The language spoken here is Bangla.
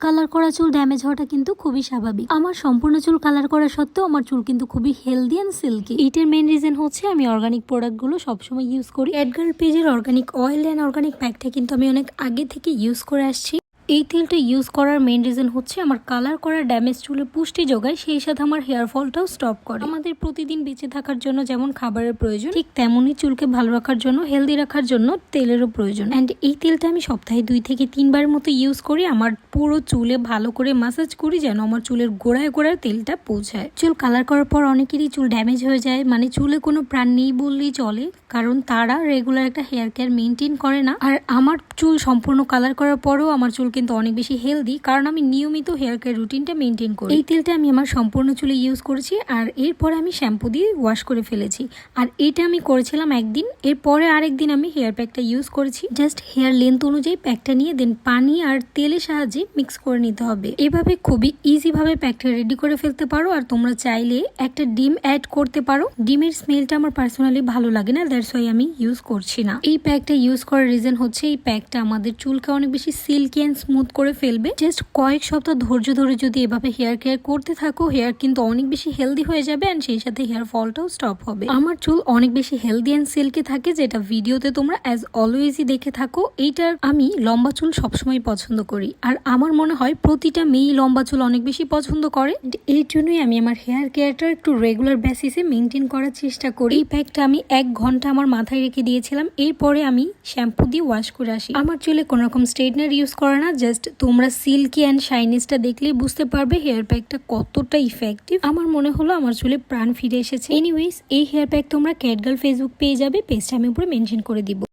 কালার করা চুল ড্যামেজ হওয়াটা কিন্তু খুবই স্বাভাবিক। আমার সম্পূর্ণ চুল কালার করা সত্ত্বেও আমার চুল কিন্তু খুবই হেলদি অ্যান্ড সিল্কি এইটার মেন রিজন হচ্ছে আমি অর্গানিক প্রোডাক্টগুলো সবসময় ইউজ করি। এডগার পেজের অর্গানিক অয়েল অ্যান্ড অর্গানিক প্যাকটা কিন্তু আমি অনেক আগে থেকে ইউজ করে আসছি। এই তেলটা ইউজ করার মেন রিজন হচ্ছে আমার কালার করা ড্যামেজ চুলে পুষ্টি যোগায়, সেই সাথে আমার হেয়ার ফলটাও স্টপ করে। আমাদের প্রতিদিন বেঁচে থাকার জন্য যেমন খাবারের প্রয়োজন, ঠিক তেমনই চুলকে ভালো রাখার জন্য হেলদি রাখার জন্য তেলেরও প্রয়োজন। অ্যান্ড এই তেলটা আমি সপ্তাহে দুই থেকে তিনবার মতো ইউজ করি, আমার পুরো চুলে ভালো করে মাসাজ করি যেন আমার চুলের গোড়ায় গোড়ায় তেলটা পৌঁছায়। চুল কালার করার পর অনেকেরই চুল ড্যামেজ হয়ে যায় মানে চুলে কোনো প্রাণ নেই বললেই চলে, কারণ তারা রেগুলার একটা হেয়ার কেয়ার মেনটেন করে না। আর আমার চুল সম্পূর্ণ কালার করার পরেও আমার চুল কিন্তু অনেক বেশি হেলদি কারণ আমি নিয়মিত হেয়ার কেয়ার রুটিনটা মেনটেন করি। এই তেলটা আমি আমার সম্পূর্ণ চুলে ইউজ করেছি, আর এরপরে আমি শ্যাম্পু দিয়ে ওয়াশ করে ফেলেছি। আর এটা আমি করেছিলাম একদিন, এরপরে আরেকদিন আমি হেয়ার প্যাকটা ইউজ করেছি। জাস্ট হেয়ার লেন্থ অনুযায়ী প্যাকটা নিয়ে দেন পানি আর তেলের সাহায্যে মিক্স করে নিতে হবে। এভাবে খুবই ইজিভাবে প্যাকটা রেডি করে ফেলতে পারো, আর তোমরা চাইলে একটা ডিম অ্যাড করতে পারো। ডিমের স্মেলটা আমার পার্সোনালি ভালো লাগে না দ্যাটস ওয়াই আমি ইউজ করছি না। এই প্যাকটা ইউজ করার রিজন হচ্ছে, এই প্যাকটা আমাদের চুলকে অনেক বেশি সিল্কি অ্যান্ড স্মুথ করে ফেলবে। জাস্ট কয়েক সপ্তাহ ধৈর্য ধরে যদি এভাবে হেয়ার কেয়ার করতে থাকো হেয়ার কিন্তু অনেক বেশি হেলদি হয়ে যাবে অ্যান্ড সেই সাথে হেয়ার ফলটাও স্টপ হবে। আমার চুল অনেক বেশি হেলদি অ্যান্ড সিল্কি থাকে, যেটা ভিডিওতে তোমরা অ্যাজ অলওয়েজই দেখে থাকো। এইটার আমি লম্বা চুল সবসময় পছন্দ করি। আর আমার মনে হয় প্রতিটা মেয়েই লম্বা চুল অনেক বেশি পছন্দ করে। এই জন্যই আমি আমার হেয়ার কেয়ারটা একটু রেগুলার বেসিসে মেনটেন করার চেষ্টা করি। এই প্যাকটা আমি এক ঘণ্টা আমার মাথায় রেখে দিয়েছিলাম। এরপরে আমি শ্যাম্পু দিয়ে ওয়াশ করে আসি। আমার চুলে কোনো রকম স্ট্রেটনার ইউজ করে না জাস্ট তোমরা সিল্কি অ্যান্ড শাইনিসটা দেখলেই বুঝতে পারবে হেয়ার প্যাকটা কতটা ইফেক্টিভ আমার মনে হলো আমার চুলে প্রাণ ফিরে এসেছে। এনিওয়েজ এই হেয়ার প্যাক তোমরা ক্যাটগার্ল ফেসবুক পেয়ে যাবে পেজটা আমি উপরে মেনশন করে দিব।